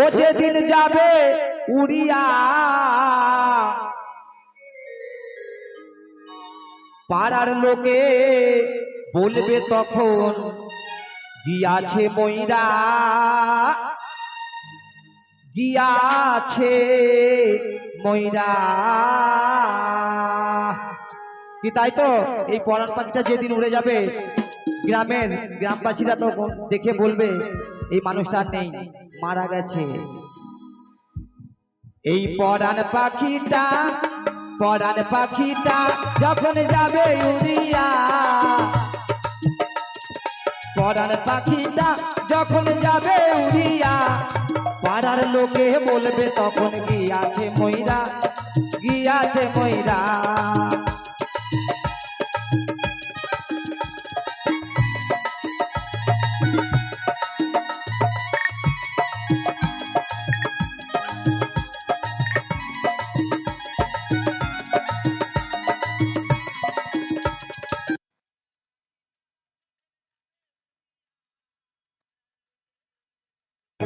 ও যেদিন যাবে উড়িয়া। পাড়ার লোকে বলবে তখন, গিয়াছে ময়রা গিয়াছে ময়রা। কি তাই তো? এই পরাণ পাখিটা যেদিন উড়ে যাবে, গ্রামের গ্রামবাসীরা তো দেখে বলবে এই মানুষটা নেই, মারা গেছে। এই পরাণ পাখিটা পরাণ পাখিটা যখন যাবে উড়িয়া। পরাণ পাখিটা যখন যাবে উড়িয়া, পাড়ার লোকে বলবে তখন গিয়াছে ময়রা গিয়াছে ময়রা।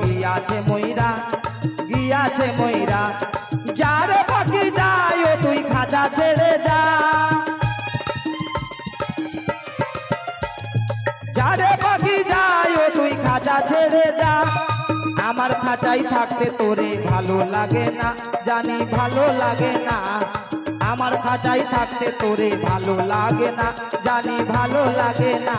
গিয়াছে ময়রা গিয়াছে ময়রা। যারে পাখি যায়, ও তুই খাঁচা ছেড়ে যা। যারে পাখি যায়, ও তুই খাঁচা ছেড়ে যা। আমার খাঁচাই থাকতে তোরে ভালো লাগে না, জানি ভালো লাগে না। আমার খাঁচাই থাকতে তোরে ভালো লাগে না, জানি ভালো লাগে না।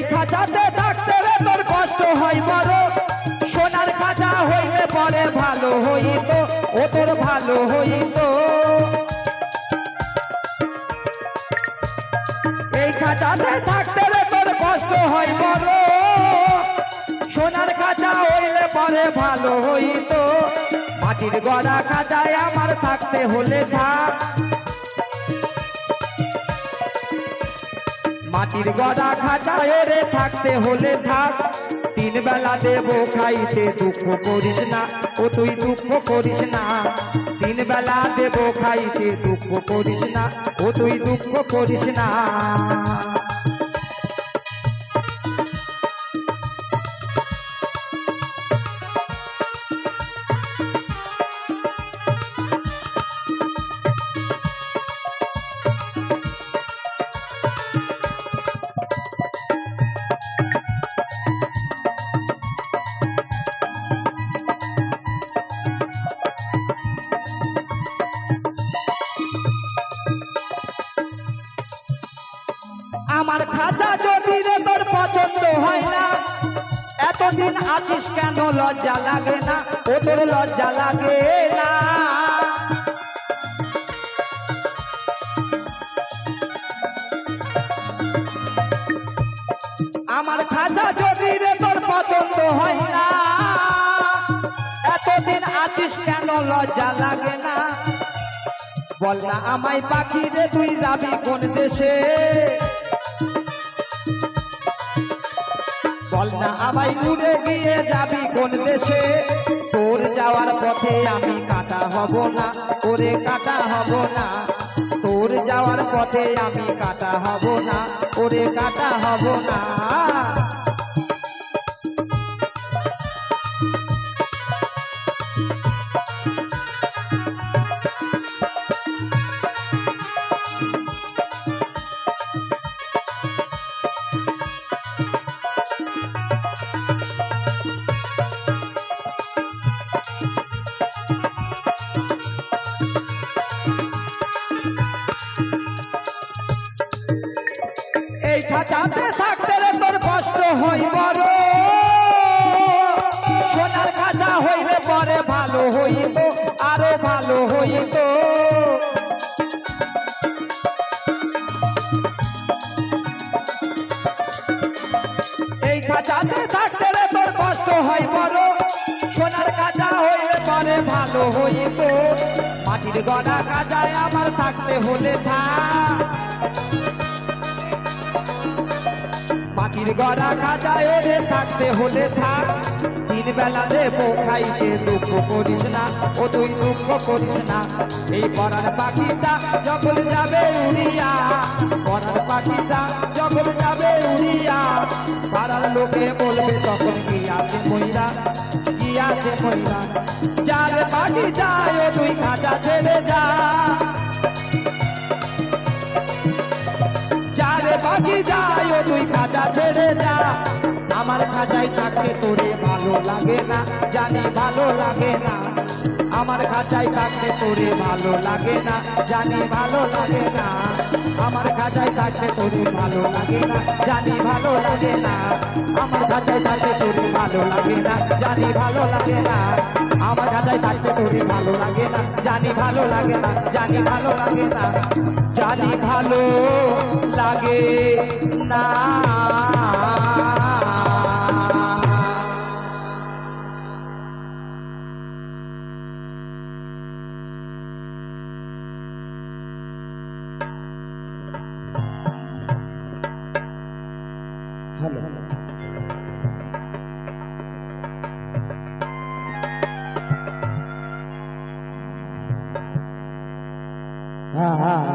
এই খাঁচাতে থাকতে তোর কষ্ট হয় বড় সোনার খাঁচা হইলে পরে ভালো হইতো, ও তোর ভালো হইতো। এই খাঁচাতে থাকতে তোর কষ্ট হয় বড় সোনার খাঁচা হইলে পরে ভালো হইতো, মাটির গড়া খাঁচায় আমার থাকতে হলে থাক। মাটির গদা খাঁচায় রে থাকতে হলে থাক। তিন বেলা দেব খাইতে, দুঃখ করিস না। ও তুই দুঃখ করিস না। তিন বেলা দেব খাইতে, দুঃখ করিস না। ও তুই দুঃখ করিস না। খাঁচা যদি রে তোর পছন্দ হয় না, এতদিন আছিস কেন লজ্জা লাগে না? ও তোর লজ্জা লাগে না। আমার খাঁচা যদি রে তোর পছন্দ হয় না, এতদিন আছিস কেন লজ্জা লাগে না? বল না আমায় পাখি রে, তুই যাবি কোন দেশে? বল না আমায় উড়ে গিয়ে যাবি কোন দেশে? তোর যাওয়ার পথে আমি কাটা হব না, ওরে কাটা হব না। তোর যাওয়ার পথে আমি কাটা হব না, ওরে কাটা হব না। আমার থাকতে হলে থাক। মাটির গড়া কাজায় ওরে থাকতে হলে থাক। তিন বেলা দেবো খাইতে দুঃখ করিস না, ও তুই দুঃখ করিস না। এই পরার পাখিটা যখন যাবে উড়িয়া, পরার পাখিটা যখন যাবে উড়িয়া, পাড়ার লোকে বলবে তখন গিয়াছে মহিলা গিয়াছে মহিলা যার পাখি যায় ও তুই খাঁচা ছেড়ে যা যারে যাই ও তুই খাঁচা ছেড়ে যা। আমার খাঁচায় থাকতে তোরে ভালো লাগে না, জানি ভালো লাগে না। আমার খাঁচাই থাকতে তোরে ভালো লাগে না জানি ভালো লাগে না আমার খাঁচাই থাকতে তোরে ভালো লাগে না জানি ভালো লাগে না আমার খাঁচাই থাকতে তোরে ভালো লাগে না জানি ভালো লাগে না আমার খাঁচাই থাকতে তোরে ভালো লাগে না জানি ভালো লাগে না জানি ভালো লাগে না জানি ভালো লাগে না হ্যালো হ্যাঁ হ্যাঁ হ্যাঁ